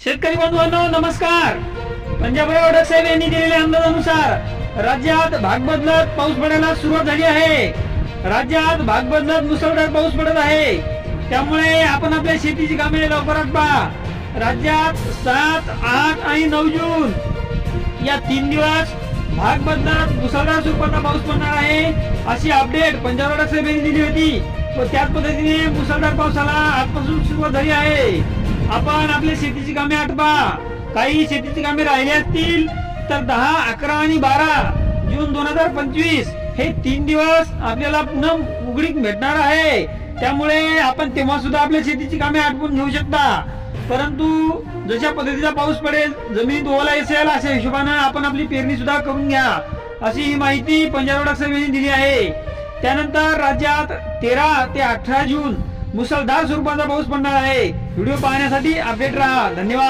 शेतकरी बंधूंनो नमस्कार. पंजाब ऑर्डर साहेब यांनी दिलेल्या अंदाजानुसार राज्यात भाग बदलत पाऊस पडायला सुरुवात झाली आहे. राज्यात भाग बदलत मुसळधार पाऊस पडत आहे. त्यामुळे आपण आपल्या शेतीची कामे लवकरात पहा. राज्यात सात आठ आणि नऊ जून या तीन दिवस भाग बदलत मुसळधार स्वरूपाचा पाऊस पडणार आहे अशी अपडेट पंजाब ऑर्डर साहेब यांनी दिली होती. व त्याच पद्धतीने मुसळधार पावसाला आजपासून सुरुवात झाली आहे. आपण आपल्या शेतीची कामे आटपा. काही शेतीची कामे राहिली असतील तर दहा अकरा आणि बारा जून दोन हजार पंचवीस हे तीन दिवस आपल्याला पुन्हा उघडीक भेटणार आहे. त्यामुळे आपण तेव्हा सुद्धा आपल्या शेतीची कामे आटपून घेऊ शकता. परंतु जशा पद्धतीचा पाऊस पडेल जमिनीत ओला असेल अशा हिशोबानं आपण आपली पेरणी सुद्धा करून घ्या. अशी ही माहिती पंजाब साहेब दिली आहे. त्यानंतर राज्यात तेरा ते अठरा जून मुसळधार स्वरूपाचा पाऊस पडणार आहे. व्हिडिओ पाहण्यासाठी अपडेट राहा. धन्यवाद.